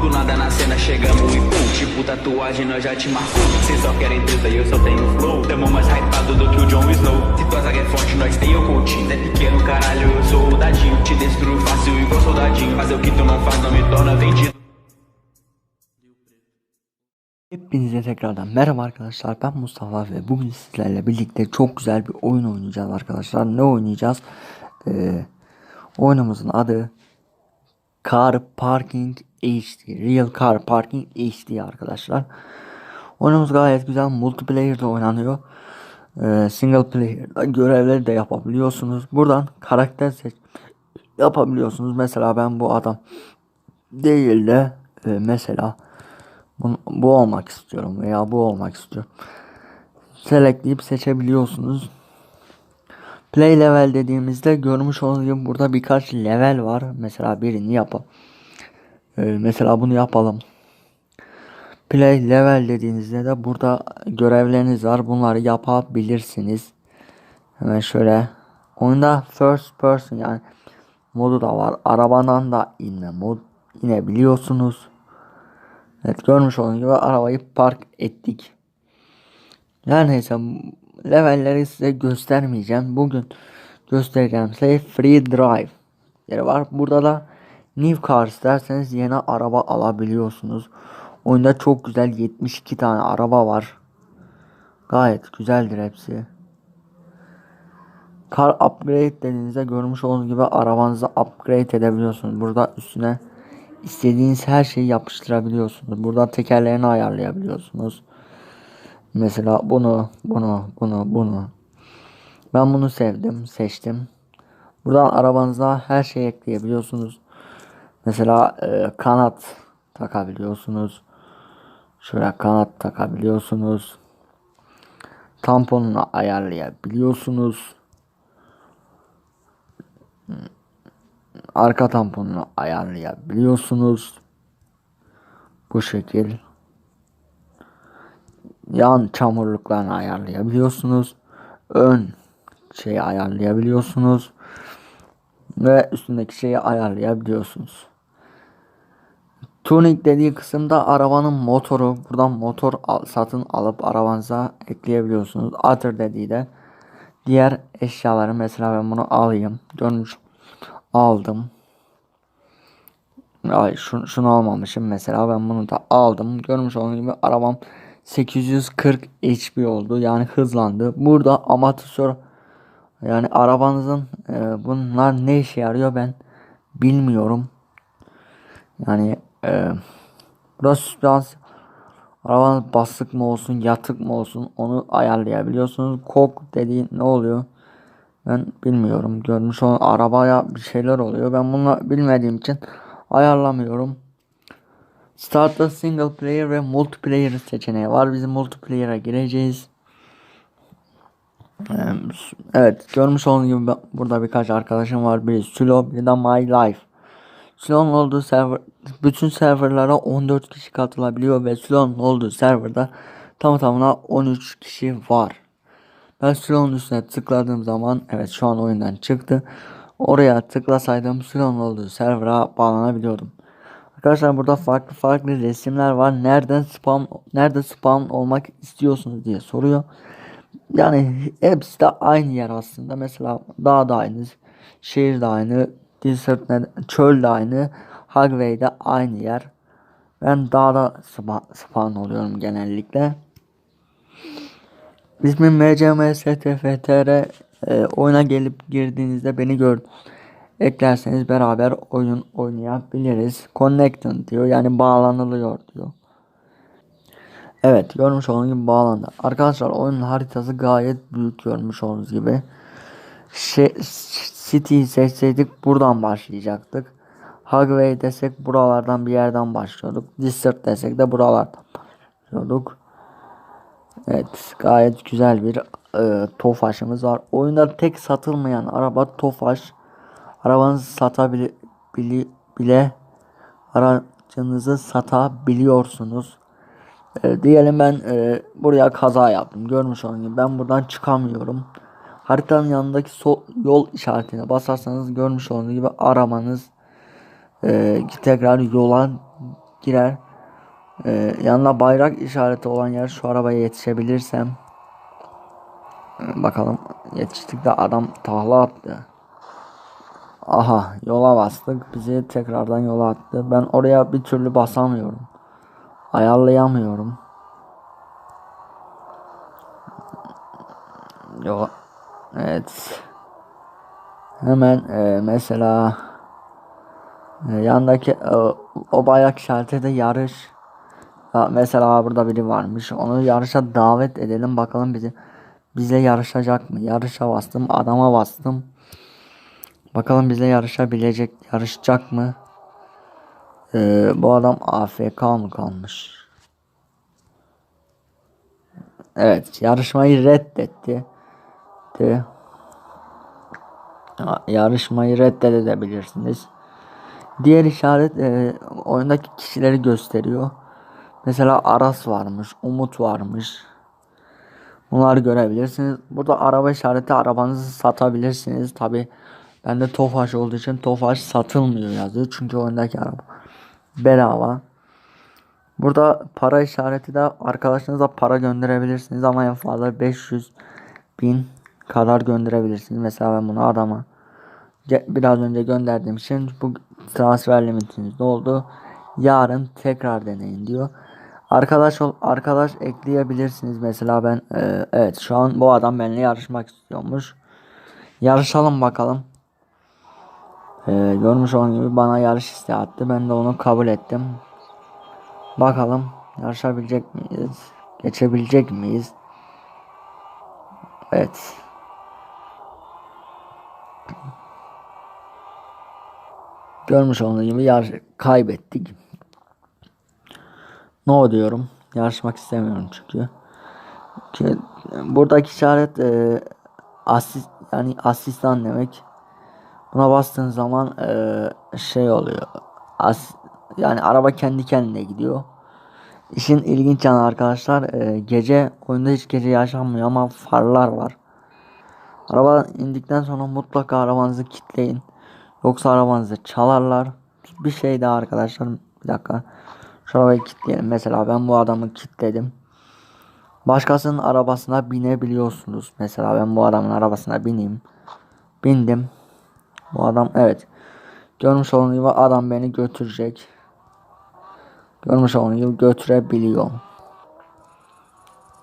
Do nada na cena chegamos e pum, tipo tatuagem nós já te marcou. Cês só querem treta e eu só tenho flow. Tamo mais hypado do que o Jon Snow. Se tua zaga é forte, nós tem o Coutinho. É pequeno, caralho, eu sou o dadinho. Te destruo fácil igual soldadinho. Fazer o que tu não faz não me torna vendido. Hepinize tekrardan merhaba arkadaşlar ben Mustafa ve bugün sizlerle birlikte çok güzel bir oyun oynayacağız arkadaşlar ne oynayacağız ee, oyunumuzun adı Car Parking HD Real Car Parking HD arkadaşlar oyunumuz gayet güzel multiplayer'da oynanıyor ee, single player'da görevleri de yapabiliyorsunuz buradan karakter seç yapabiliyorsunuz mesela ben bu adam değil de e, mesela bu, bu olmak istiyorum veya bu olmak istiyorum. Selectleyip seçebiliyorsunuz. Play level dediğimizde görmüş olduğunuz gibi burada birkaç level var. Mesela birini yapalım. Ee, mesela bunu yapalım. Play level dediğinizde de burada görevleriniz var. Bunları yapabilirsiniz. Hemen şöyle. Oyunda first person yani modu da var. Arabadan da inme mod inebiliyorsunuz. Evet görmüş olduğunuz gibi arabayı park ettik. Her neyse levelleri size göstermeyeceğim. Bugün göstereceğim size free drive yeri var. Burada da new cars derseniz yeni araba alabiliyorsunuz. Oyunda çok güzel 72 tane araba var. Gayet güzeldir hepsi. Car upgrade dediğinizde görmüş olduğunuz gibi arabanızı upgrade edebiliyorsunuz. Burada üstüne istediğiniz her şeyi yapıştırabiliyorsunuz. Burada tekerlerini ayarlayabiliyorsunuz. Mesela bunu, bunu, bunu, bunu. Ben bunu sevdim, seçtim. Buradan arabanıza her şeyi ekleyebiliyorsunuz. Mesela e, kanat takabiliyorsunuz. Şöyle kanat takabiliyorsunuz. Tamponunu ayarlayabiliyorsunuz. arka tamponunu ayarlayabiliyorsunuz. Bu şekil. Yan çamurluklarını ayarlayabiliyorsunuz. Ön şeyi ayarlayabiliyorsunuz. Ve üstündeki şeyi ayarlayabiliyorsunuz. Tuning dediği kısımda arabanın motoru. Buradan motor satın alıp arabanıza ekleyebiliyorsunuz. Other dediği de diğer eşyaları mesela ben bunu alayım. Görmüş aldım. Ay şunu, şunu almamışım mesela ben bunu da aldım. Görmüş olduğunuz gibi arabam 840 HP oldu. Yani hızlandı. Burada amatör yani arabanızın e, bunlar ne işe yarıyor ben bilmiyorum. Yani e, burası süspans arabanız basık mı olsun yatık mı olsun onu ayarlayabiliyorsunuz. Kok dediği ne oluyor? Ben bilmiyorum. Görmüş olan arabaya bir şeyler oluyor. Ben bunu bilmediğim için ayarlamıyorum. Start'ta single player ve multiplayer seçeneği var. Biz multiplayer'a gireceğiz. Evet görmüş olduğunuz gibi burada birkaç arkadaşım var. Biri Sülo, biri de My Life. Sülo'nun olduğu server bütün serverlara 14 kişi katılabiliyor ve Sülo'nun olduğu serverda tam tamına 13 kişi var. Ben Slow'un üstüne tıkladığım zaman evet şu an oyundan çıktı. Oraya tıklasaydım Slow'un olduğu server'a bağlanabiliyordum. Arkadaşlar burada farklı farklı resimler var. Nereden spam nerede spam olmak istiyorsunuz diye soruyor. Yani hepsi de aynı yer aslında. Mesela dağ da aynı, şehir de aynı, desert çöl de aynı, Hagway de aynı yer. Ben dağda spawn oluyorum genellikle. İsmim MCMSTFTR e, oyuna gelip girdiğinizde beni gör eklerseniz beraber oyun oynayabiliriz. Connected diyor yani bağlanılıyor diyor. Evet görmüş olduğunuz gibi bağlandı. Arkadaşlar oyunun haritası gayet büyük görmüş olduğunuz gibi. Şey, City seçseydik buradan başlayacaktık. Hagway desek buralardan bir yerden başlıyorduk. Desert desek de buralardan başlıyorduk. Evet gayet güzel bir e, Tofaş'ımız var. Oyunda tek satılmayan araba Tofaş. Arabanızı satabilir bile, bile aracınızı satabiliyorsunuz. E, diyelim ben e, buraya kaza yaptım. Görmüş olduğunuz gibi ben buradan çıkamıyorum. Haritanın yanındaki sol, yol işaretine basarsanız görmüş olduğunuz gibi arabanız e, tekrar yola girer. Ee, yanına bayrak işareti olan yer şu arabaya yetişebilirsem. Ee, bakalım yetiştik de adam tahla attı. Aha yola bastık. Bizi tekrardan yola attı. Ben oraya bir türlü basamıyorum. Ayarlayamıyorum. Yola. Evet. Hemen e, mesela e, yandaki e, o bayrak işareti yarış. Ya mesela burada biri varmış. Onu yarışa davet edelim bakalım bizi bize yarışacak mı? Yarışa bastım, adama bastım. Bakalım bize yarışabilecek, yarışacak mı? Ee, bu adam AFK mı kalmış? Evet, yarışmayı reddetti. Ya- Yarışmayı reddedebilirsiniz. Diğer işaret e, oyundaki kişileri gösteriyor. Mesela Aras varmış, Umut varmış. Bunları görebilirsiniz. Burada araba işareti arabanızı satabilirsiniz. Tabi bende Tofaş olduğu için Tofaş satılmıyor yazıyor. Çünkü oyundaki araba bedava. Burada para işareti de arkadaşınıza para gönderebilirsiniz ama en fazla 500 bin kadar gönderebilirsiniz. Mesela ben bunu adama biraz önce gönderdiğim için bu transfer limitiniz doldu. Yarın tekrar deneyin diyor. Arkadaş ol, arkadaş ekleyebilirsiniz. Mesela ben e, evet şu an bu adam benimle yarışmak istiyormuş. Yarışalım bakalım. E, görmüş olduğunuz gibi bana yarış isteği attı. Ben de onu kabul ettim. Bakalım yarışabilecek miyiz? Geçebilecek miyiz? Evet. Görmüş olduğunuz gibi yarış kaybettik. No diyorum. Yarışmak istemiyorum çünkü. Ki buradaki işaret e, asist yani asistan demek. Buna bastığın zaman e, şey oluyor. As, yani araba kendi kendine gidiyor. İşin ilginç yanı arkadaşlar e, gece oyunda hiç gece yaşanmıyor ama farlar var. Araba indikten sonra mutlaka arabanızı kilitleyin. Yoksa arabanızı çalarlar. Bir şey daha arkadaşlar. Bir dakika. Şu arabayı kilitleyelim. Mesela ben bu adamı kilitledim. Başkasının arabasına binebiliyorsunuz. Mesela ben bu adamın arabasına bineyim. Bindim. Bu adam evet. Görmüş olduğunuz gibi adam beni götürecek. Görmüş olduğunuz gibi götürebiliyor.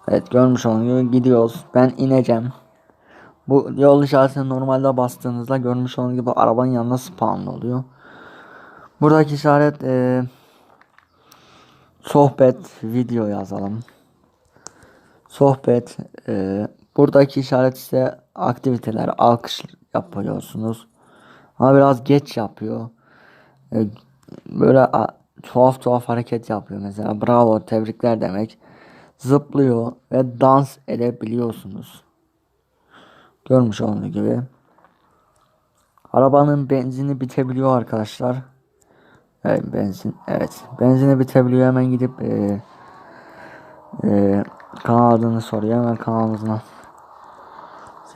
Evet görmüş olduğunuz gibi gidiyoruz. Ben ineceğim. Bu yol işaretini normalde bastığınızda görmüş olduğunuz gibi arabanın yanında spawn oluyor. Buradaki işaret e, sohbet video yazalım. Sohbet e, buradaki işaret ise aktiviteler alkış yapıyorsunuz. Ama biraz geç yapıyor. E, böyle a, tuhaf tuhaf hareket yapıyor mesela. Bravo tebrikler demek. Zıplıyor ve dans edebiliyorsunuz. Görmüş olduğunuz gibi. Arabanın benzini bitebiliyor arkadaşlar. Evet benzin. Evet. Benzini bitebiliyor. Hemen gidip e, e, kanal adını soruyor. Hemen kanalımızdan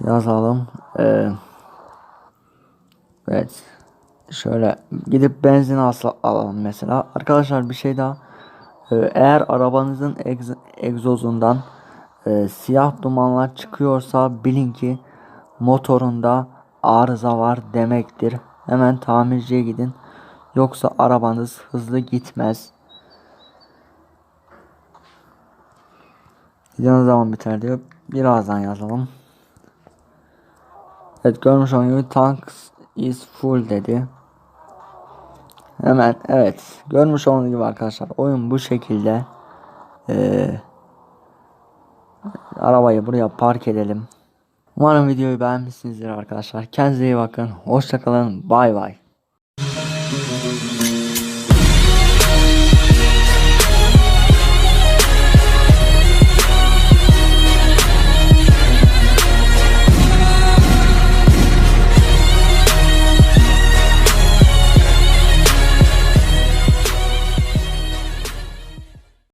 yazalım. E, evet. Şöyle gidip benzin alalım mesela. Arkadaşlar bir şey daha. E, eğer arabanızın egz, egzozundan e, siyah dumanlar çıkıyorsa bilin ki motorunda arıza var demektir. Hemen tamirciye gidin. Yoksa arabanız hızlı gitmez. Ne zaman biter diyor. Birazdan yazalım. Evet görmüş olduğunuz gibi tanks is full dedi. Hemen evet görmüş olduğunuz gibi arkadaşlar oyun bu şekilde. Ee, arabayı buraya park edelim. Umarım videoyu beğenmişsinizdir arkadaşlar. Kendinize iyi bakın. Hoşçakalın. Bay bay.